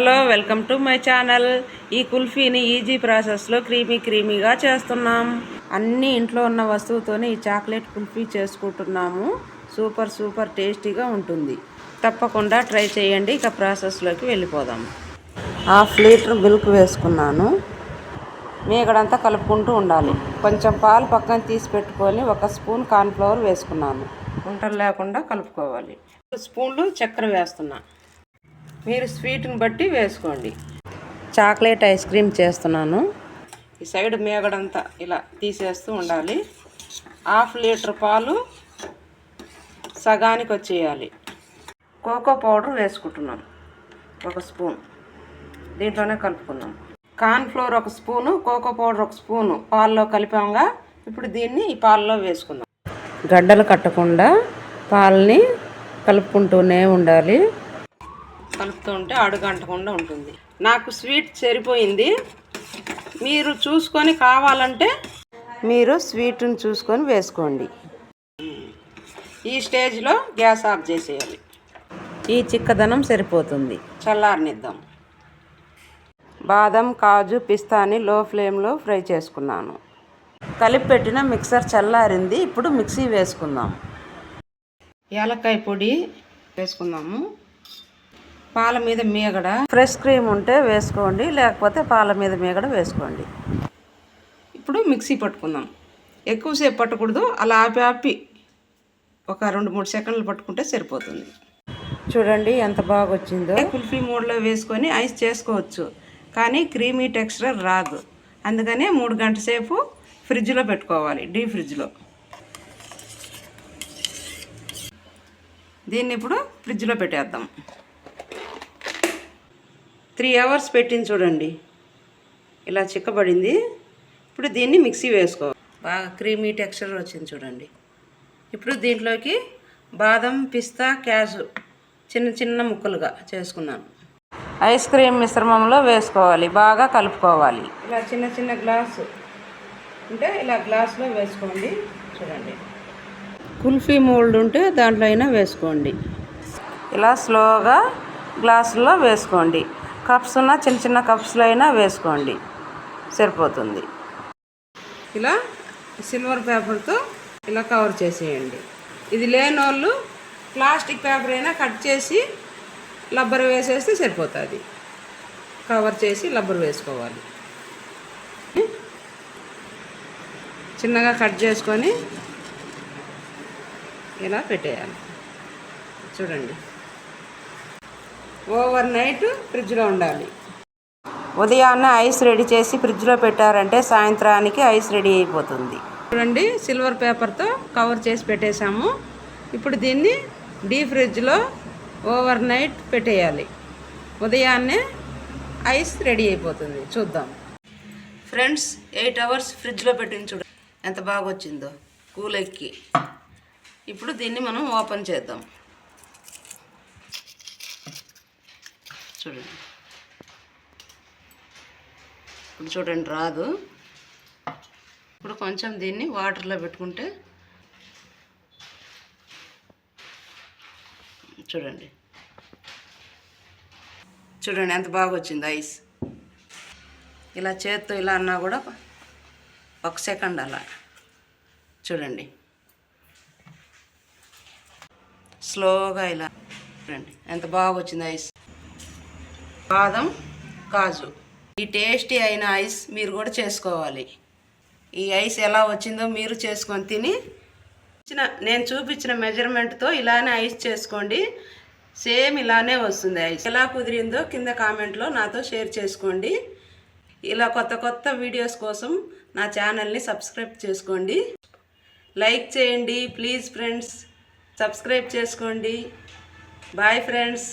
Hello welcome to my channel. ఈ కుల్ఫీని easy ప్రాసెస్లో క్రీమీ క్రీమీగా చేస్తున్నాం. అన్ని ఇంట్లో ఉన్న వస్తువుతోనే ఈ చాక్లెట్ కుల్ఫీ చేసుకుంటున్నాము. సూపర్ సూపర్ టేస్టీగా ఉంటుంది. తప్పకుండా ట్రై చేయండి. ఇక ప్రాసెస్లోకి వెళ్ళిపోదాం. హాఫ్ లీటర్ మిల్క్ వేసుకున్నాను. మీగడంతా కలుపుకుంటూ ఉండాలి. కొంచెం పాలు పక్కన తీసి పెట్టుకొని ఒక స్పూన్ కార్న్ఫ్లవర్ వేసుకున్నాను. ఉంటలు లేకుండా కలుపుకోవాలి. స్పూన్లు చక్కెర వేస్తున్నాను మీరు స్వీట్ని బట్టి వేసుకోండి. చాక్లెట్ ఐస్ క్రీమ్ చేస్తున్నాను. ఈ సైడ్ మేగడంతా ఇలా తీసేస్తూ ఉండాలి. హాఫ్ లీటర్ పాలు సగానికి వచ్చేయాలి. కోకో పౌడర్ వేసుకుంటున్నాం ఒక స్పూన్. దీంట్లోనే కలుపుకుందాం. కార్న్ఫ్లోర్ ఒక స్పూను కోకో పౌడర్ ఒక స్పూను పాల్లో కలిపాంగా ఇప్పుడు దీన్ని ఈ పాలలో వేసుకుందాం. గడ్డలు కట్టకుండా పాలని కలుపుకుంటూనే ఉండాలి. కలుపుతూ ఉంటే అడుగంటకుండా ఉంటుంది. నాకు స్వీట్ సరిపోయింది మీరు చూసుకొని కావాలంటే మీరు స్వీట్ని చూసుకొని వేసుకోండి. ఈ స్టేజ్లో గ్యాస్ ఆఫ్ చేసేయాలి. ఈ చిక్కదనం సరిపోతుంది. చల్లారనిద్దాం. బాదం కాజు పిస్తాని లో ఫ్లేమ్లో ఫ్రై చేసుకున్నాను. కలిపి పెట్టిన మిక్సర్ చల్లారింది. ఇప్పుడు మిక్సీ వేసుకుందాం. యాలక్కాయ పొడి వేసుకుందాము. పాల మీద మీగడ. ఫ్రెష్ క్రీమ్ ఉంటే వేసుకోండి లేకపోతే పాల మీద మీగడ వేసుకోండి. ఇప్పుడు మిక్సీ పట్టుకుందాం. ఎక్కువసేపు పట్టకూడదు అలా ఆపి ఆపి ఒక రెండు మూడు సెకండ్లు పట్టుకుంటే సరిపోతుంది. చూడండి ఎంత బాగా వచ్చిందో కుల్ఫీ మూడ్లో వేసుకొని ఐస్ చేసుకోవచ్చు కానీ క్రీమీ టెక్స్చర్ రాదు. అందుకనే మూడు గంటల సేపు ఫ్రిడ్జ్లో పెట్టుకోవాలి డీ ఫ్రిడ్జ్లో. దీన్ని ఇప్పుడు ఫ్రిడ్జ్లో పెట్టేద్దాం. త్రీ అవర్స్ పెట్టింది చూడండి. ఇలా చిక్కబడింది. ఇప్పుడు దీన్ని మిక్సీ వేసుకో. బాగా క్రీమీ టెక్స్చర్ వచ్చింది చూడండి. ఇప్పుడు దీంట్లోకి బాదం పిస్తా క్యాజు చిన్న చిన్న ముక్కలుగా చేసుకున్నాను. ఐస్ క్రీమ్ మిశ్రమంలో వేసుకోవాలి. బాగా కలుపుకోవాలి. ఇలా చిన్న చిన్న గ్లాసు అంటే ఇలా గ్లాసులో వేసుకోండి చూడండి. కుల్ఫీ మోల్డ్ ఉంటే దాంట్లో అయినా వేసుకోండి. ఇలా స్లోగా గ్లాసులో వేసుకోండి. కప్స్ ఉన్న చిన్న చిన్న కప్స్లో అయినా వేసుకోండి. సరిపోతుంది. ఇలా సిల్వర్ పేపర్తో ఇలా కవర్ చేసేయండి. ఇది లేని వాళ్ళు ప్లాస్టిక్ పేపర్ అయినా కట్ చేసి లబ్బర్ వేసేస్తే సరిపోతుంది. కవర్ చేసి లబ్బర్ వేసుకోవాలి. చిన్నగా కట్ చేసుకొని ఇలా పెట్టేయాలి. చూడండి. ఓవర్ నైట్ ఫ్రిడ్జ్లో ఉండాలి. ఉదయాన్నే ఐస్ రెడీ చేసి ఫ్రిడ్జ్లో పెట్టారంటే సాయంత్రానికి ఐస్ రెడీ అయిపోతుంది. చూడండి సిల్వర్ పేపర్తో కవర్ చేసి పెట్టేశాము. ఇప్పుడు దీన్ని డీ ఫ్రిడ్జ్లో ఓవర్ నైట్ పెట్టేయాలి. ఉదయాన్నే ఐస్ రెడీ అయిపోతుంది. చూద్దాం. ఫ్రెండ్స్ ఎయిట్ అవర్స్ ఫ్రిడ్జ్లో పెట్టింది చూడ. ఎంత బాగా వచ్చిందో కూల్ ఎక్కి ఇప్పుడు దీన్ని మనం ఓపెన్ చేద్దాం. చూడండి. ఇప్పుడు చూడండి రాదు. ఇప్పుడు కొంచెం దీన్ని వాటర్లో పెట్టుకుంటే చూడండి. చూడండి ఎంత బాగా వచ్చింది ఐస్. ఇలా చేత్తో ఇలా అన్నా కూడా ఒక సెకండ్ అలా. చూడండి. స్లోగా ఇలా. చూడండి ఎంత బాగా వచ్చింది ఐస్. బాదం కాజు. ఈ టేస్టీ అయిన ఐస్ మీరు కూడా చేసుకోవాలి. ఈ ఐస్ ఎలా వచ్చిందో మీరు చేసుకొని తిని ఇచ్చిన నేను చూపించిన మెజర్మెంట్తో ఇలానే ఐస్ చేసుకోండి. సేమ్ ఇలానే వస్తుంది ఐస్. ఎలా కుదిరిందో కింద కామెంట్లో నాతో షేర్ చేసుకోండి. ఇలా కొత్త కొత్త వీడియోస్ కోసం నా ఛానల్ని సబ్స్క్రైబ్ చేసుకోండి. లైక్ చేయండి ప్లీజ్ ఫ్రెండ్స్ సబ్స్క్రైబ్ చేసుకోండి. Bye friends